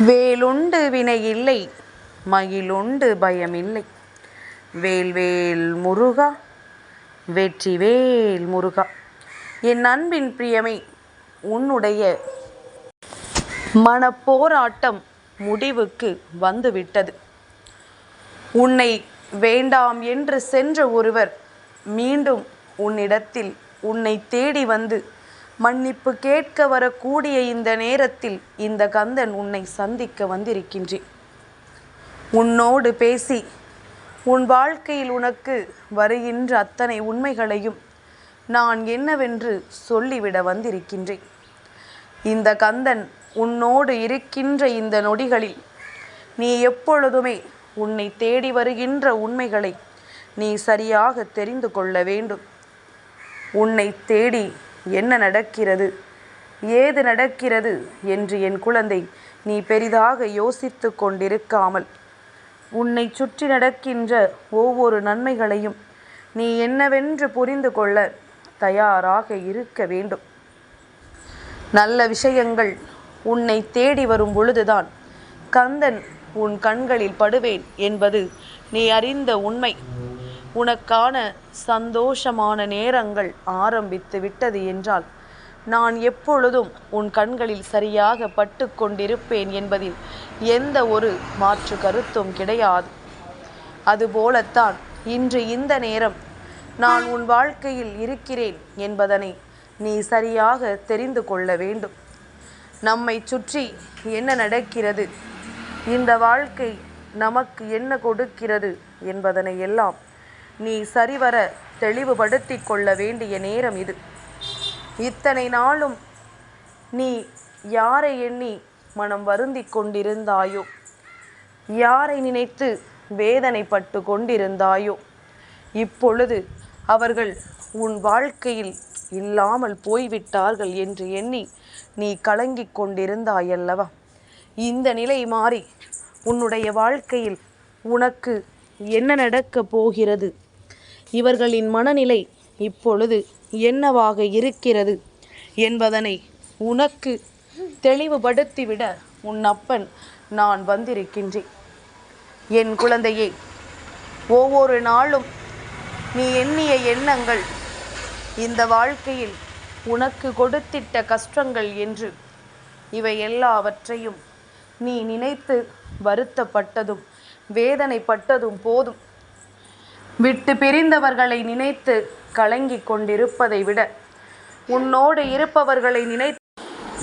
வேலுண்டு வினை இல்லை மயிலுண்டு பயமில்லை. வேல்வேல் முருகா வெற்றிவேல் முருகா. என் அன்பின் பிரியமை உன்னுடைய மனப்போராட்டம் முடிவுக்கு வந்துவிட்டது. உன்னை வேண்டாம் என்று சென்ற ஒருவர் மீண்டும் உன்னிடத்தில் உன்னை தேடி வந்து மன்னிப்பு கேட்க வரக்கூடிய இந்த நேரத்தில் இந்த கந்தன் உன்னை சந்திக்க வந்திருக்கின்றேன் உன்னோடு பேசி உன் வாழ்க்கையில் உனக்கு வருகின்ற அத்தனை உண்மைகளையும் நான் என்னவென்று சொல்லிவிட வந்திருக்கின்றேன் இந்த கந்தன் உன்னோடு இருக்கின்ற இந்த நொடிகளில் நீ எப்பொழுதுமே உன்னை தேடி வருகின்ற உண்மைகளை நீ சரியாக தெரிந்து கொள்ள வேண்டும். உன்னை தேடி என்ன நடக்கிறது? ஏது நடக்கிறது? என்று என் குழந்தை நீ பெரிதாக யோசித்து கொண்டிருக்காமல் உன்னை சுற்றி நடக்கின்ற ஒவ்வொரு நன்மைகளையும் நீ என்னவென்று புரிந்து கொள்ள தயாராக இருக்க வேண்டும். நல்ல விஷயங்கள் உன்னை தேடி வரும் பொழுதுதான் கந்தன் உன் கண்களில் படுவேன் என்பது நீ அறிந்த உண்மை. உனக்கான சந்தோஷமான நேரங்கள் ஆரம்பித்து விட்டது என்றால் நான் எப்பொழுதும் உன் கண்களில் சரியாக பட்டு கொண்டிருப்பேன் என்பதில் எந்த ஒரு மாற்று கருத்தும் கிடையாது. அதுபோலத்தான் இன்று இந்த நேரம் நான் உன் வாழ்க்கையில் இருக்கிறேன் என்பதனை நீ சரியாக தெரிந்து கொள்ள வேண்டும். நம்மை சுற்றி என்ன நடக்கிறது? இந்த வாழ்க்கை நமக்கு என்ன கொடுக்கிறது என்பதனை எல்லாம் நீ சரிவர தெளிவுபடுத்தி கொள்ள வேண்டிய நேரம் இது. இத்தனை நாளும் நீ யாரை எண்ணி மனம் வருந்தி கொண்டிருந்தாயோ? யாரை நினைத்து வேதனைப்பட்டு கொண்டிருந்தாயோ? இப்பொழுது அவர்கள் உன் வாழ்க்கையில் இல்லாமல் போய்விட்டார்கள் என்று எண்ணி நீ கலங்கிக் கொண்டிருந்தாயல்லவா? இந்த நிலை மாறி உன்னுடைய வாழ்க்கையில் உனக்கு என்ன நடக்கப் போகிறது? இவர்களின் மனநிலை இப்பொழுது என்னவாக இருக்கிறது என்பதனை உனக்கு தெளிவுபடுத்திவிட உன் அப்பன் நான் வந்திருக்கின்றேன். என் குழந்தையே ஒவ்வொரு நாளும் நீ எண்ணிய எண்ணங்கள் இந்த வாழ்க்கையில் உனக்கு கொடுத்திட்ட கஷ்டங்கள் என்று இவை எல்லாவற்றையும் நீ நினைத்து வருத்தப்பட்டதும் வேதனைப்பட்டதும் போதும். விட்டு பிரிந்தவர்களை நினைத்து கலங்கிக் கொண்டிருப்பதை விட உன்னோடு இருப்பவர்களை நினைத்து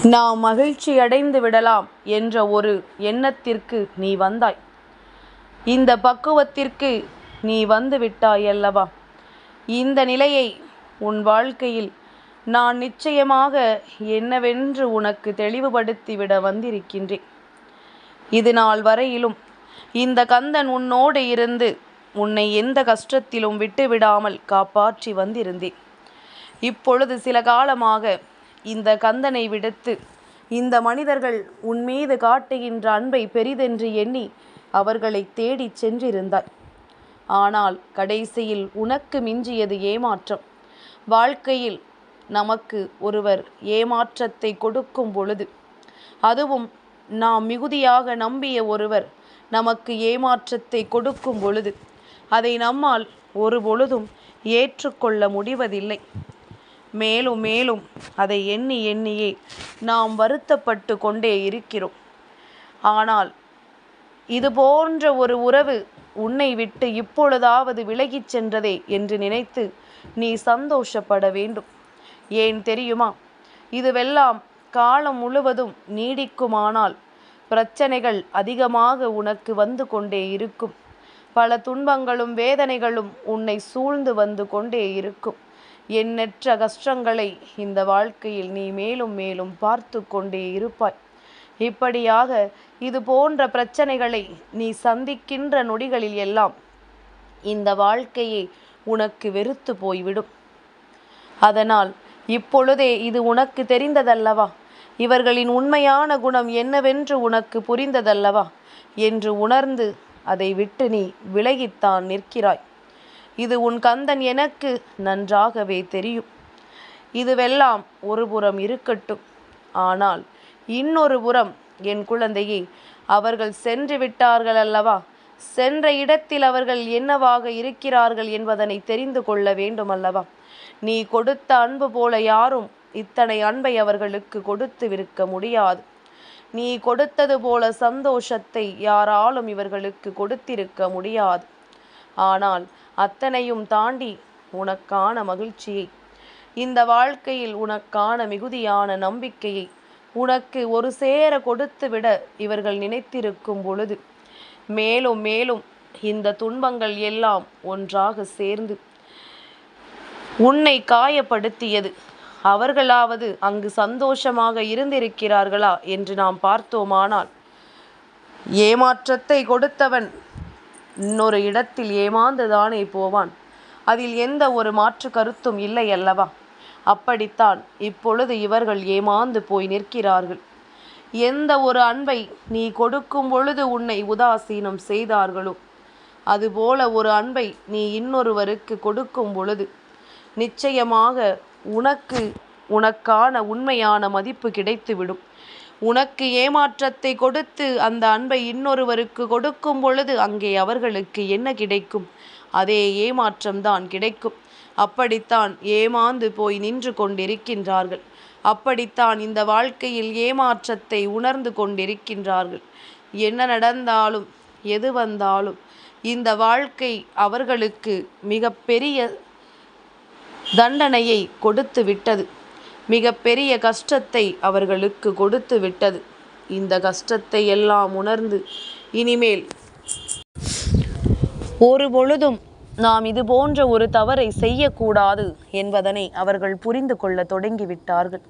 நாம் மகிழ்ச்சி அடைந்து விடலாம் என்ற ஒரு எண்ணத்திற்கு நீ வந்தாய். இந்த பக்குவத்திற்கு நீ வந்து விட்டாய் அல்லவா? இந்த நிலையை உன் வாழ்க்கையில் நான் நிச்சயமாக என்னவென்று உனக்கு தெளிவுபடுத்திவிட வந்திருக்கின்றேன். இது நாள் வரையிலும் இந்த கந்தன் உன்னோடு இருந்து உன்னை எந்த கஷ்டத்திலும் விட்டுவிடாமல் காப்பாற்றி வந்திருந்தேன். இப்பொழுது சில காலமாக இந்த கந்தனை விடுத்து இந்த மனிதர்கள் உன் மீது காட்டுகின்ற அன்பை பெரிதென்று எண்ணி அவர்களை தேடிச் சென்றிருந்தாய். ஆனால் கடைசியில் உனக்கு மிஞ்சியது ஏமாற்றம். வாழ்க்கையில் நமக்கு ஒருவர் ஏமாற்றத்தை கொடுக்கும் பொழுது அதுவும் நாம் மிகுதியாக நம்பிய ஒருவர் நமக்கு ஏமாற்றத்தை கொடுக்கும் பொழுது. அதை நம்மால் ஒரு பொழுதும் ஏற்றுக்கொள்ள முடிவதில்லை. மேலும் மேலும் அதை எண்ணி எண்ணியே நாம் வருத்தப்பட்டு கொண்டே இருக்கிறோம். ஆனால் இது போன்ற ஒரு உறவு உன்னை விட்டு இப்பொழுதாவது விலகிச் சென்றதே என்று நினைத்து நீ சந்தோஷப்பட வேண்டும். ஏன் தெரியுமா? இதுவெல்லாம் காலம் முழுவதும் நீடிக்குமானால் பிரச்சனைகள் அதிகமாக உனக்கு வந்து கொண்டே இருக்கும். பல துன்பங்களும் வேதனைகளும் உன்னை சூழ்ந்து வந்து கொண்டே இருக்கும். எண்ணற்ற கஷ்டங்களை இந்த வாழ்க்கையில் நீ மேலும் மேலும் பார்த்து கொண்டே இருப்பாய். இப்படியாக இது போன்ற பிரச்சனைகளை நீ சந்திக்கின்ற நொடிகளில் எல்லாம் இந்த வாழ்க்கையை உனக்கு வெறுத்து போய்விடும். அதனால் இப்பொழுதே இது உனக்கு தெரிந்ததல்லவா? இவர்களின் உண்மையான குணம் என்னவென்று உனக்கு புரிந்ததல்லவா? என்று உணர்ந்து அதை விட்டு நீ விலகித்தான் நிற்கிறாய். இது உன் கந்தன் எனக்கு நன்றாகவே தெரியும். இதுவெல்லாம் ஒரு புறம் இருக்கட்டும். ஆனால் இன்னொரு புறம் என் குழந்தையே அவர்கள் சென்று விட்டார்கள் அல்லவா? சென்ற இடத்தில் அவர்கள் என்னவாக இருக்கிறார்கள் என்பதனை தெரிந்து கொள்ள வேண்டும் அல்லவா? நீ கொடுத்த அன்பு போல யாரும் இத்தனை அன்பை அவர்களுக்கு கொடுத்து விற்க முடியாது. நீ கொடுத்தது போல சந்தோஷத்தை யாராலும் இவர்களுக்கு கொடுத்திருக்க முடியாது. ஆனால் அத்தனையும் தாண்டி உனக்கான மகிழ்ச்சியை இந்த வாழ்க்கையில் உனக்கான மிகுதியான நம்பிக்கையை உனக்கு ஒரு சேர கொடுத்து விட இவர்கள் நினைத்திருக்கும் பொழுது மேலும் மேலும் இந்த துன்பங்கள் எல்லாம் ஒன்றாக சேர்ந்து உன்னை காயப்படுத்தியது. அவர்களாவது அங்கு சந்தோஷமாக இருந்திருக்கிறார்களா என்று நாம் பார்த்தோமானால் ஏமாற்றத்தை கொடுத்தவன் இன்னொரு இடத்தில் ஏமாந்துதானே போவான். அதில் எந்த ஒரு மாற்று கருத்தும் இல்லை அல்லவா? அப்படித்தான் இப்பொழுது இவர்கள் ஏமாந்து போய் நிற்கிறார்கள். எந்த ஒரு அன்பை நீ கொடுக்கும் பொழுது உன்னை உதாசீனம் செய்தார்களோ அதுபோல ஒரு அன்பை நீ இன்னொருவருக்கு கொடுக்கும் பொழுது நிச்சயமாக உனக்கு உனக்கான உண்மையான மதிப்பு கிடைத்துவிடும். உனக்கு ஏமாற்றத்தை கொடுத்து அந்த அன்பை இன்னொருவருக்கு கொடுக்கும் பொழுது அங்கே அவர்களுக்கு என்ன கிடைக்கும்? அதே ஏமாற்றம்தான் கிடைக்கும். அப்படித்தான் ஏமாந்து போய் நின்று கொண்டிருக்கின்றார்கள். அப்படித்தான் இந்த வாழ்க்கையில் ஏமாற்றத்தை உணர்ந்து கொண்டிருக்கின்றார்கள். என்ன நடந்தாலும் எது வந்தாலும் இந்த வாழ்க்கை அவர்களுக்கு மிகப்பெரிய பெரிய தண்டனையை கொடுத்து விட்டது. மிக பெரிய கஷ்டத்தை அவர்களுக்கு கொடுத்து விட்டது. இந்த கஷ்டத்தை எல்லாம் உணர்ந்து இனிமேல் ஒரு பொழுதும் நாம் இது போன்ற ஒரு தவறை செய்யக்கூடாது என்பதனை அவர்கள் புரிந்து கொள்ள தொடங்கிவிட்டார்கள்.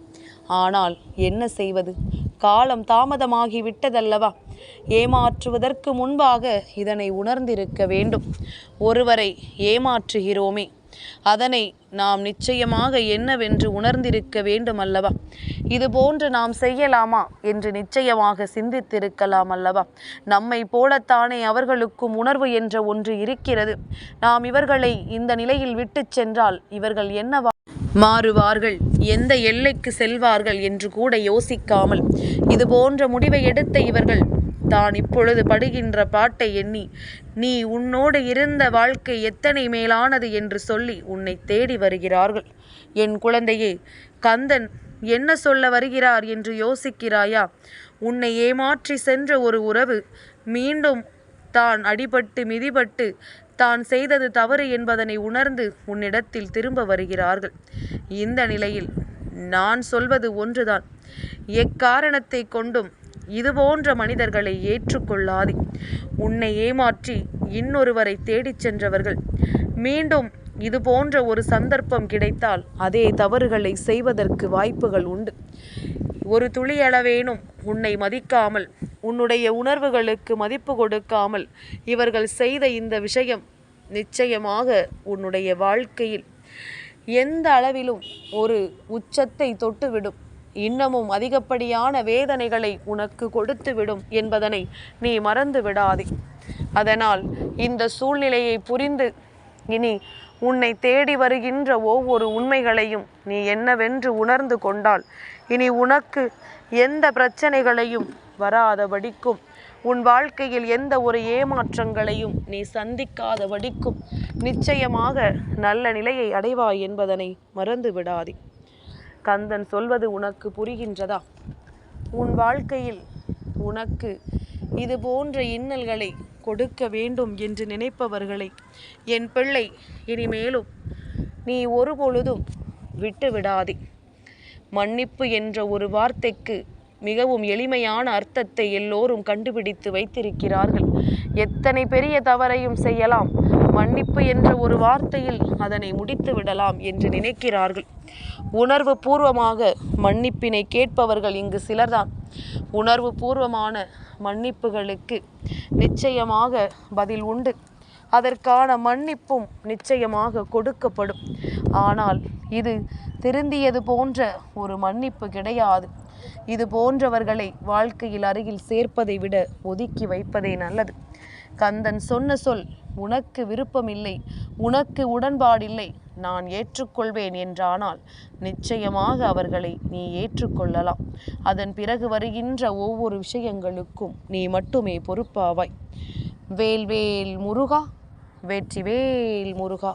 ஆனால் என்ன செய்வது? காலம் தாமதமாகி விட்டதல்லவா? ஏமாற்றுவதற்கு முன்பாக இதனை உணர்ந்திருக்க வேண்டும். ஒருவரை ஏமாற்றுகிறோமே அதனை நாம் நிச்சயமாக என்னவென்று உணர்ந்திருக்க வேண்டும் அல்லவா இது போன்று நாம் செய்யலாமா என்று நிச்சயமாக சிந்தித்திருக்கலாம் அல்லவா? நம்மை போலத்தானே அவர்களுக்கும் உணர்வு என்ற ஒன்று இருக்கிறது. நாம் இவர்களை இந்த நிலையில் விட்டு சென்றால் இவர்கள் என்னவா? மாறுவார்கள் எந்த எல்லைக்கு செல்வார்கள் என்று கூட யோசிக்காமல். இது போன்ற முடிவை எடுத்த இவர்கள் தான் இப்பொழுது படுகின்ற பாட்டை எண்ணி நீ உன்னோடு இருந்த வாழ்க்கை எத்தனை மேலானது என்று சொல்லி உன்னை தேடி வருகிறார்கள். என் குழந்தையே கந்தன் என்ன சொல்ல வருகிறார் என்று யோசிக்கிறாயா? உன்னை ஏமாற்றி சென்ற ஒரு உறவு மீண்டும் தான் அடிபட்டு மிதிபட்டு தான் செய்தது தவறு என்பதனை உணர்ந்து உன்னிடத்தில் திரும்ப வருகிறார்கள். இந்த நிலையில் நான் சொல்வது ஒன்றுதான். எக்காரணத்தை கொண்டும் இதுபோன்ற மனிதர்களை ஏற்றுக்கொள்ளாதே. உன்னை ஏமாற்றி இன்னொருவரை தேடிச் சென்றவர்கள். மீண்டும் இது போன்ற ஒரு சந்தர்ப்பம் கிடைத்தால் அதே தவறுகளை செய்வதற்கு வாய்ப்புகள் உண்டு. ஒரு துளியளவேனும் உன்னை மதிக்காமல் உன்னுடைய உணர்வுகளுக்கு மதிப்பு கொடுக்காமல் இவர்கள் செய்த இந்த விஷயம் நிச்சயமாக உன்னுடைய வாழ்க்கையில் எந்த அளவிலும் ஒரு உச்சத்தை தொட்டுவிடும். இன்னமும் அதிகப்படியான வேதனைகளை உனக்கு கொடுத்துவிடும் என்பதனை நீ மறந்து விடாதே அதனால் இந்த சூழ்நிலையை புரிந்து இனி உன்னை தேடி வருகின்ற ஒவ்வொரு உண்மைகளையும் நீ என்னவென்று உணர்ந்து கொண்டால் இனி உனக்கு எந்த பிரச்சனைகளையும் வராதபடிக்கும் உன் வாழ்க்கையில் எந்த ஒரு ஏமாற்றங்களையும் நீ சந்திக்காதபடிக்கும் நிச்சயமாக நல்ல நிலையை அடைவாய் என்பதனை மறந்து விடாதே கந்தன் சொல்வது உனக்கு புரிகின்றதா? உன் வாழ்க்கையில் உனக்கு இது போன்ற இன்னல்களை கொடுக்க வேண்டும் என்று நினைப்பவர்களை என் பிள்ளை இனிமேலும் நீ ஒரு பொழுதும் விட்டு விடாதே மன்னிப்பு என்ற ஒரு வார்த்தைக்கு மிகவும் எளிமையான அர்த்தத்தை எல்லோரும் கண்டுபிடித்து வைத்திருக்கிறார்கள். எத்தனை பெரிய தவறையும் செய்யலாம். மன்னிப்பு என்ற ஒரு வார்த்தையில் அதனை முடித்து விடலாம் என்று நினைக்கிறார்கள். உணர்வு பூர்வமாக மன்னிப்பினை கேட்பவர்கள் இங்கு சிலர்தான். உணர்வு பூர்வமான மன்னிப்புகளுக்கு நிச்சயமாக பதில் உண்டு. அதற்கான மன்னிப்பும் நிச்சயமாக கொடுக்கப்படும். ஆனால் இது திருந்தியது போன்ற ஒரு மன்னிப்பு கிடையாது. இது போன்றவர்களை வாழ்க்கையில் அருகில் சேர்ப்பதை விட ஒதுக்கி வைப்பதே நல்லது. கந்தன் சொன்ன சொல் உனக்கு விருப்பமில்லை உனக்கு உடன்பாடில்லை நான் ஏற்றுக்கொள்வேன் என்றானால் நிச்சயமாக அவர்களை நீ ஏற்றுக்கொள்ளலாம். அதன் பிறகு வருகின்ற ஒவ்வொரு விஷயங்களுக்கும் நீ மட்டுமே பொறுப்பாவாய். வேல்வேல் முருகா வெற்றிவேல் முருகா.